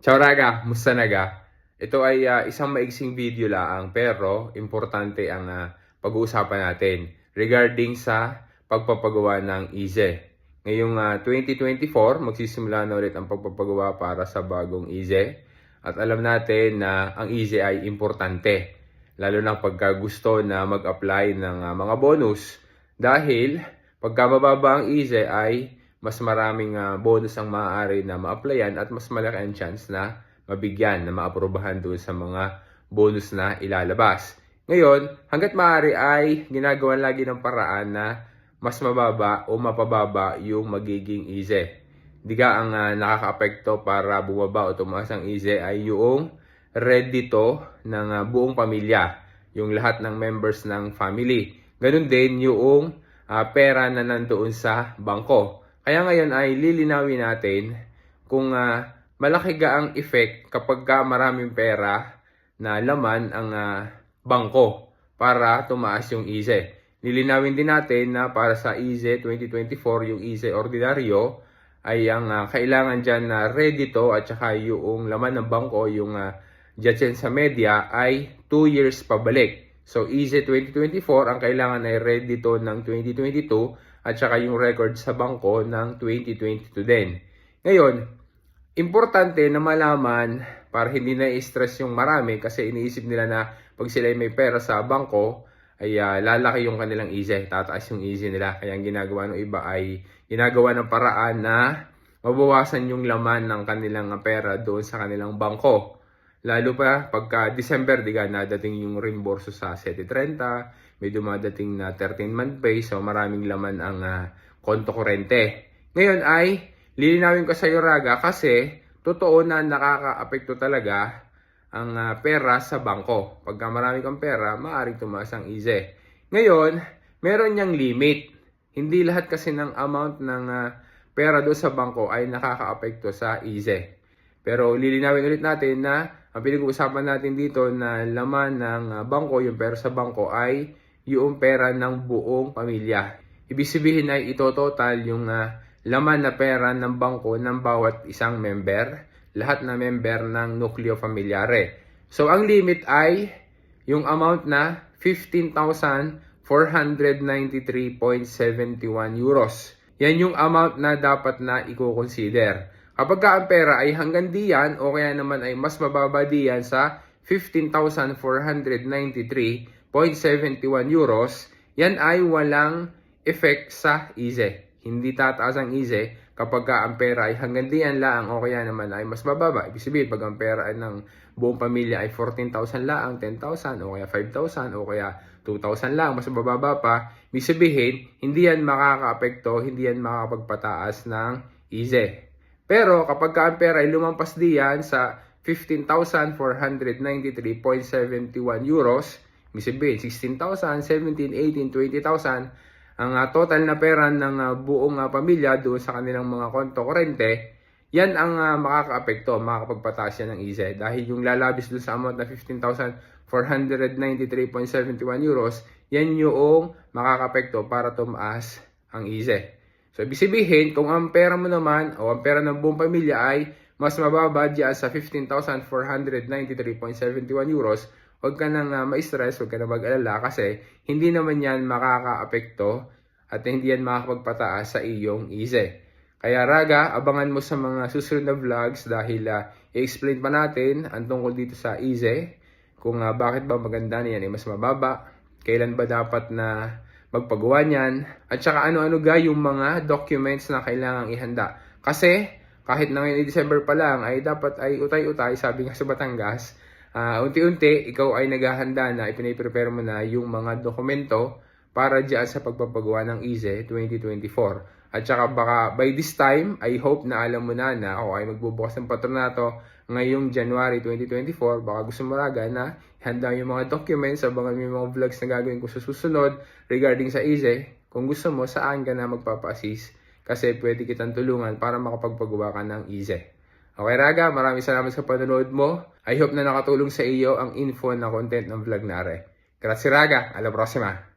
Ciao raga, musta naga? Ito ay ah, isang maigsing video lang pero importante ang ah, pag-uusapan natin regarding sa pagpapagawa ng IZE. Ngayong ah, 2024, magsisimula na ulit ang pagpapagawa para sa bagong IZE. At alam natin na ang IZE ay importante, lalo na pagka gusto na mag-apply ng ah, mga bonus. Dahil pagka mababa ang IZE ay mas maraming ah, bonus ang maaari na ma-applyan at mas malaki ang chance na mabigyan, na maaprobahan doon sa mga bonus na ilalabas. Ngayon, hanggat maaari ay ginagawa lagi ng paraan na mas mababa o mapababa yung magiging easy. Di ka ang ah, nakaka-apekto para bumaba o tumaas ang easy ay yung red dito ng ah, buong pamilya, yung lahat ng members ng family. Ganun din yung ah, pera na nandoon sa bangko. Kaya ngayon ay lilinawin natin kung ah, malaki ga ang effect kapag ka maraming pera na laman ang ah, bangko para tumaas yung easy. Lilinawin din natin na para sa easy 2024, yung easy ordinaryo, ay ang ah, kailangan dyan na ready to at saka yung laman ng bangko, yung uh, dyan sa media ay 2 years pabalik. So easy 2024, ang kailangan ay ready to ng 2022 at saka yung record sa bangko ng 2022 din. Ngayon, importante na malaman para hindi na i-stress yung marami kasi iniisip nila na pag sila ay may pera sa bangko ay ah, lalaki yung kanilang easy, tataas yung easy nila. Kaya ang ginagawa ng iba ay ginagawa ng paraan na mabawasan yung laman ng kanilang pera doon sa kanilang bangko. Lalo pa pagka December, di ka nadating yung reimburso sa 730, may dumadating na 13-month pay, so maraming laman ang ah, konto kurente. Ngayon ay lilinawin ko sa iyo Raga kasi totoo na nakaka-apekto talaga ang ah, pera sa bangko. Pagka marami kang pera, maaaring tumaas ang easy. Ngayon, meron niyang limit. Hindi lahat kasi ng amount ng ah, pera doon sa bangko ay nakaka-apekto sa easy. Pero lilinawin ulit natin na ang pinag-uusapan natin dito na laman ng ah, bangko, yung pera sa bangko ay yung pera ng buong pamilya. Ibig sabihin ay ito total yung ah, laman na pera ng bangko ng bawat isang member, lahat na member ng nucleo familiare. So ang limit ay yung amount na 15,493.71 euros. Yan yung amount na dapat na i-consider. Kapag ka ang pera ay hanggang diyan o kaya naman ay mas mababa diyan sa 15,493.71 euros, yan ay walang effect sa easy. Hindi tataas ang easy kapag ka ang pera ay hanggang diyan lang o kaya naman ay mas mababa. Ibig sabihin, pag ang pera ay ng buong pamilya ay 14,000 lang, 10,000 o kaya 5,000 o kaya 2,000 lang, mas mababa pa, ibig sabihin, hindi yan makaka-apekto, hindi yan makakapagpataas ng easy. Pero kapag ka ang pera ay lumampas diyan sa 15,493.71 euros, ibig sabihin 16,000, 17, 18, 20,000, ang ah, total na pera ng ah, buong ah, pamilya doon sa kanilang mga konto kurente, yan ang ah, makakaapekto, makakapagpataas yan ng easy. Dahil yung lalabis doon sa amount na 15,493.71 euros, yan yung makakapekto para tumaas ang easy. So, ibig sabihin, kung ang pera mo naman o ang pera ng buong pamilya ay mas mababa dyan sa 15,493.71 euros, huwag ka nang uh, ma-stress, huwag ka na mag-alala kasi hindi naman yan makaka-apekto at hindi yan makakapagpataas sa iyong easy. Kaya Raga, abangan mo sa mga susunod na vlogs dahil uh, i-explain pa natin ang tungkol dito sa easy, kung uh, bakit ba maganda na yan ay mas mababa, kailan ba dapat na magpagawa niyan, at saka ano-ano ga yung mga documents na kailangang ihanda. Kasi kahit na ngayon December pa lang ay dapat ay utay-utay, sabi nga sa Batangas, ah, unti-unti ikaw ay naghahanda na, ipiniprepare mo na yung mga dokumento para diyan sa pagpapagawa ng EZE 2024. At saka baka by this time, I hope na alam mo na na ako ay magbubukas ng patronato ngayong January 2024. Baka gusto mo raga na handa yung mga documents, abangan mo yung mga vlogs na gagawin ko sa susunod regarding sa EZE. Kung gusto mo, saan ka na magpapa-assist? Kasi pwede kitang tulungan para makapagpagawa ka ng EZE. Okay Raga, maraming salamat sa panonood mo. I hope na nakatulong sa iyo ang info na content ng vlog nare. Grazie Raga, alla prossima!